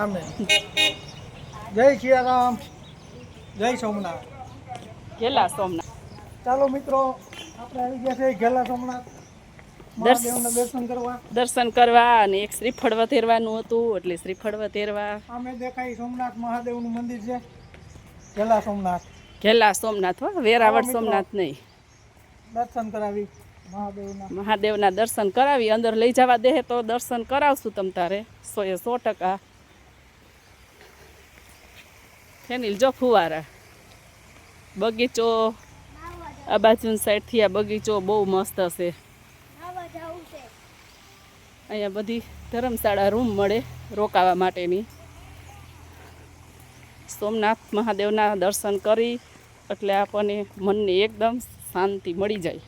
આમે જય સિયારામ જય સોમનાથ. ઘેલા સોમનાથ. ચાલો મિત્રો આપણે આવી ગયા છે ઘેલા સોમનાથ. દર્શન કરવા. દર્શન કરવા અને એક શ્રીફળ વધેરવાનું હતું એટલે શ્રીફળ વધેરવા. અમે દેખાય સોમનાથ મહાદેવનું મંદિર છે. ઘેલા સોમનાથ. ઘેલા સોમનાથ હો વેરાવળ સોમનાથ નહીં. દર્શન કરાવી. મહાદેવના. દર્શન કરાવી અંદર લઈ જવા દે તો દર્શન કરાવશું તમ તારે. સો એ સો ટકા. ફેનિલ જો ફુવારા. બગીચો. આ બાજુની સાઈડથી આ બગીચો બહુ મસ્ત હશે અહીંયા બધી ધર્મશાળા રૂમ મળે રોકાવા માટેની. સોમનાથ મહાદેવના દર્શન કરી એટલે આપણને મનને એકદમ શાંતિ મળી જાય.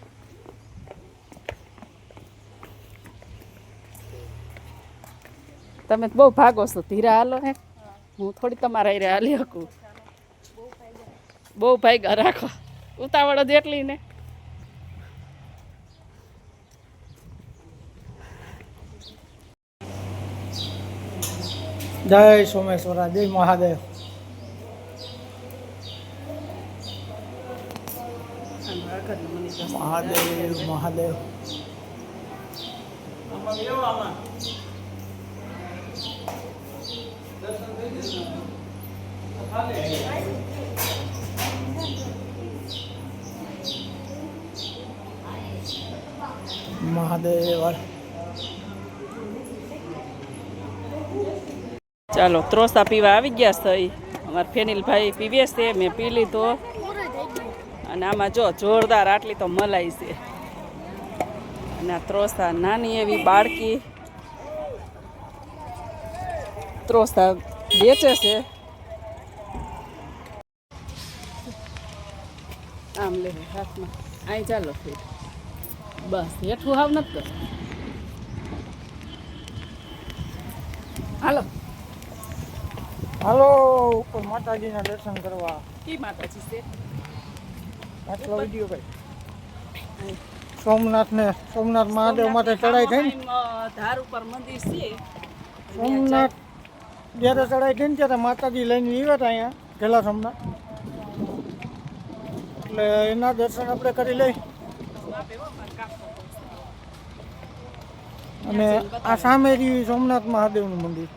તમે બહુ ભાગો છો, ધીરા હાલો હે. હું થોડી તમારા હારે હાલી શકું. બહુ ભાગ્યા રાખો. ઉતાવળ જ એટલી ને. જય સોમેશ્વરા, જય મહાદેવ. મહાદેવ મહાદેવ. ચાલો, ત્રોસા પીવા આવી ગયા થઈ અમારા ફેનિલભાઈ પીવે છે, મેં પી લીધો. અને આમાં જો જોરદાર આટલી તો મલાઈ છે. અને આ ત્રોસા નાની એવી બાળકી. ત્રોસા વેચે છે આમ લે હાથમાં. અહીં ચાલો ફેર. બસ હેઠું હાવ નથી કર હાલો. હાલો ઉપર માતાજીના દર્શન કરવા. કી માતાજી છે? આટલો વીડિયો ભાઈ. સોમનાથ ને સોમનાથ મહાદેવ માટે ચડાઈ થઈ ધાર ઉપર મંદિર છે. સોમનાથ જ્યારે ચડાઈ થઈ ને ત્યારે માતાજી લઈને આવ્યા હતા અહીંયા ગેલા એટલે એના દર્શન આપણે કરી લઈ. અને આ સામે રહ્યું સોમનાથ મહાદેવનું મંદિર.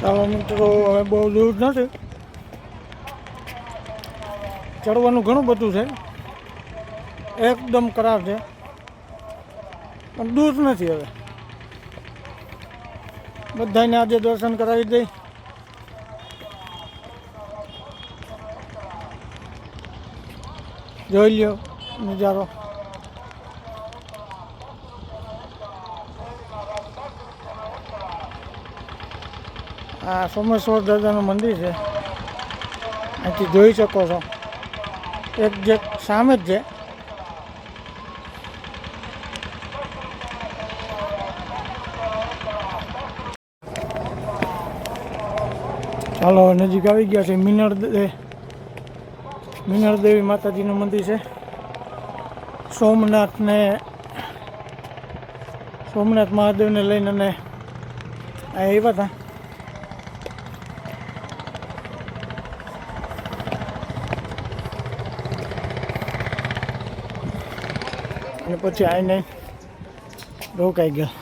ચાલો મિત્રો, હવે બહુ દૂર નથી. ચડવાનું ઘણું બધું છે. એકદમ કરાર છે. પણ દૂર નથી હવે. બધાને આજે દર્શન કરાવી દઈ. જોઈ લ્યો નજારો. આ સોમેશ્વર દાદાનું મંદિર છે. અહીંથી જોઈ શકો છો. એક જે સામે જ છે. ચાલો નજીક આવી ગયા છે. મિનળ દે દેવી માતાજીનું મંદિર છે. સોમનાથને સોમનાથ મહાદેવને લઈને અને આવ્યા હતા. અને પછી આવીને રોકાઈ ગયા.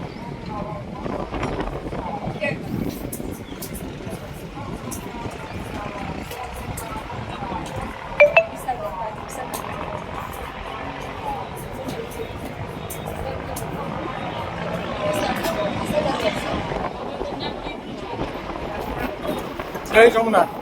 જય સોમનાથ